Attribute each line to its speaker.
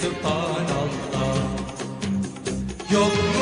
Speaker 1: Sübhanallah Yok